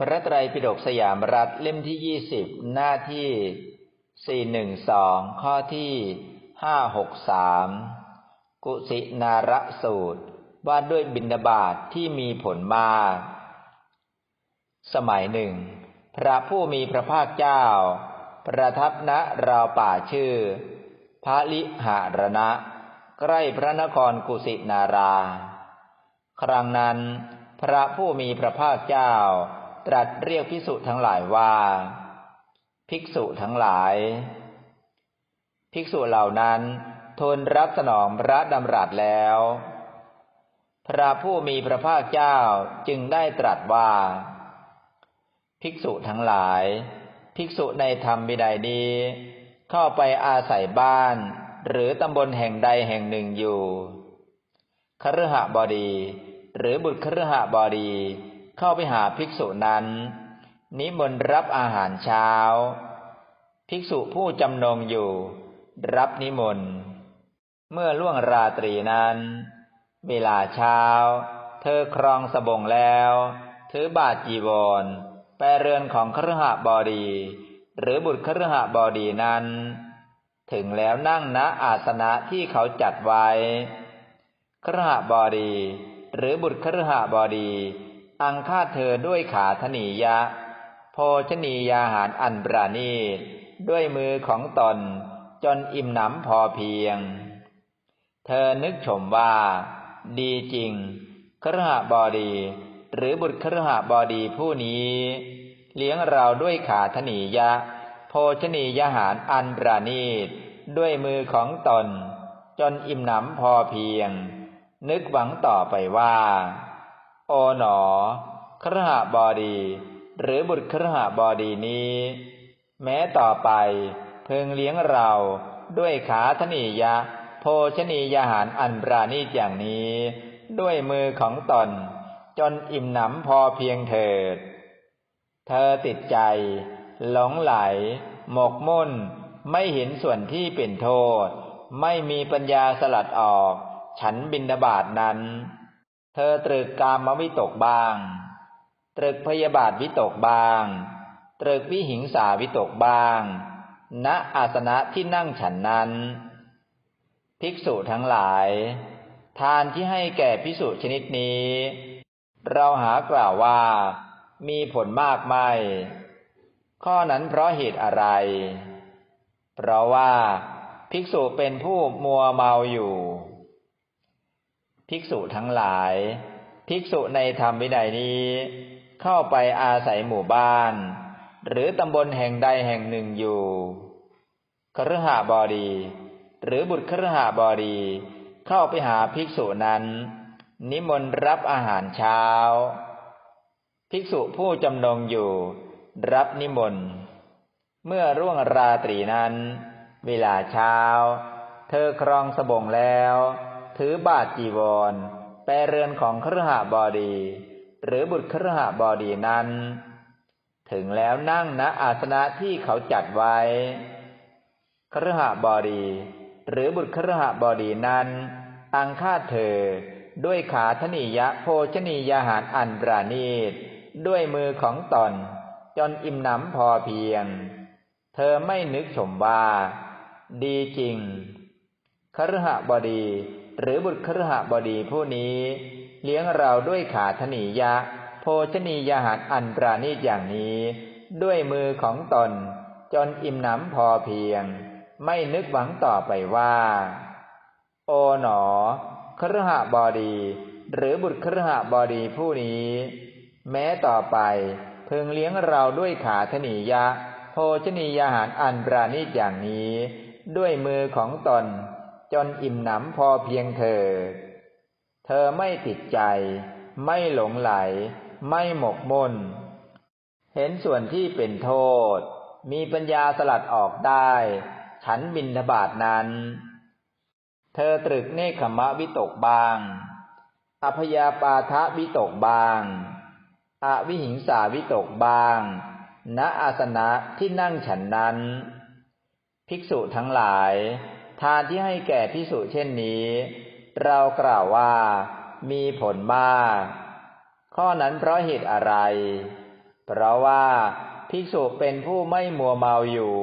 พระไตรปิฎกสยามรัฐเล่มที่ยี่สิบหน้าที่สี่หนึ่งสองข้อที่ห้าหกสามกุสินาระสูตร ว่าด้วยบินาบาตทที่มีผลมาก สมัยหนึ่ง พระผู้มีพระภาคเจ้า ประทับณราวป่าชื่อ พระลิหารณะ ใกล้พระนครกุสินารา ครั้งนั้น พระผู้มีพระภาคเจ้า ตรัสเรียกภิกษุทั้งหลายว่า ภิกษุทั้งหลาย ภิกษุเหล่านั้นทูลรับสนองพระดำรัสแล้ว พระผู้มีพระภาคเจ้าจึงได้ตรัสว่า ภิกษุทั้งหลาย ภิกษุในธรรมบิดายนี้ เข้าไปอาศัยบ้าน หรือตำบลแห่งใดแห่งหนึ่งอยู่คฤหบดี หรือบุตรคฤหบดี เข้าไปหาภิกษุนั้น นิมนต์รับอาหารเช้า ภิกษุผู้จำนงอยู่ รับนิมนต์ เมื่อล่วงราตรีนั้น เวลาเช้า เธอครองสบงแล้ว ถือบาทจีวรไปเรือนของครหบดี หรือบุตรครหบดีนั้น ถึงแล้วนั่งณอาสนะที่เขาจัดไว้ครหบดี หรือบุตรครหบดี อังคาเธอด้วยขาธนียะ โภชนียาหารอันปราณีตด้วยมือของตนจนอิ่มหนำพอเพียง เธอนึกชมว่า ดีจริงครหบดี หรือบุตรครหบดีผู้นี้ เลี้ยงเราด้วยขาธนียะ โภชนียาหารอันปราณีต ด้วยมือของตน จนอิ่มหนำพอเพียง นึกหวังต่อไปว่า โอ๋หนอครหบดี หรือบุตรครหบดีนี้ แม้ต่อไปเพึงเลี้ยงเราด้วยขาธนียะ โภชนียาหารอันปราณีตอย่างนี้ ด้วยมือของตน จนอิ่มหนำพอเพียงเถิด เธอติดใจ หลงไหล หมกมุ่น ไม่เห็นส่วนที่เป็นโทษ ไม่มีปัญญาสลัดออก ฉันบินดาบาตนั้น เธอตรึกกามวิตกบ้าง ตรึกพยาบาทวิตกบ้าง ตรึกวิหิงสาวิตกบ้าง ณอาสนะที่นั่งฉันนั้น ภิกษุทั้งหลาย ทานที่ให้แก่ภิกษุชนิดนี้ เราหากล่าวว่ามีผลมากไม่ข้อนั้นเพราะเหตุอะไร เพราะว่าภิกษุเป็นผู้มัวเมาอยู่ ภิกษุทั้งหลาย ภิกษุในธรรมวินัยนี้ เข้าไปอาศัยหมู่บ้าน หรือตำบลแห่งใดแห่งหนึ่งอยู่ครหาบดี หรือบุตรครหาบดี เข้าไปหาภิกษุนั้น นิมนต์รับอาหารเช้า ภิกษุผู้จำนงอยู่ รับนิมนต์ เมื่อร่วงราตรีนั้น เวลาเช้า เธอครองสบงแล้ว ถือบาทจีวรแปเรือนของครหบดี หรือบุตรครหบดีนั้น ถึงแล้วนั่งณอาสนะที่เขาจัดไว้ครหบดี หรือบุตรครหบดีนั้นอังคาเธอ ด้วยขาธนิยะโภชนียาหารอันปราณีต ด้วยมือของตนจนอิ่มหนำพอเพียง เธอไม่นึกชมว่า ดีจริงครหบดี หรือบุตรครหบดีผู้นี้ เลี้ยงเราด้วยขาธนียะ โภชนียาหารอันปราณีตอย่างนี้ ด้วยมือของตน จนอิ่มหนำพอเพียง ไม่นึกหวังต่อไปว่า โอ๋หนอครหบดี หรือบุตรครหบดีผู้นี้ แม้ต่อไปพึงเลี้ยงเราด้วยขาธนียะ โภชนียาหารอันปราณีตอย่างนี้ ด้วยมือของตน จนอิ่มหนำพอเพียงเธอ เธอไม่ติดใจ ไม่หลงไหล ไม่หมกมุ่น เห็นส่วนที่เป็นโทษ มีปัญญาสลัดออกได้ ฉันบินทบาทนั้น เธอตรึกเนคขมะวิตกบาง อพยาปาทะวิตกบางอวิหิงสาวิตกบาง ณอาสนะที่นั่งฉันนั้น ภิกษุทั้งหลาย ทานที่ให้แก่พิสุเช่นนี้ เรากล่าวว่ามีผลมาก ข้อนั้นเพราะเหตุอะไร เพราะว่าภิกษุเป็นผู้ไม่มัวเมาอยู่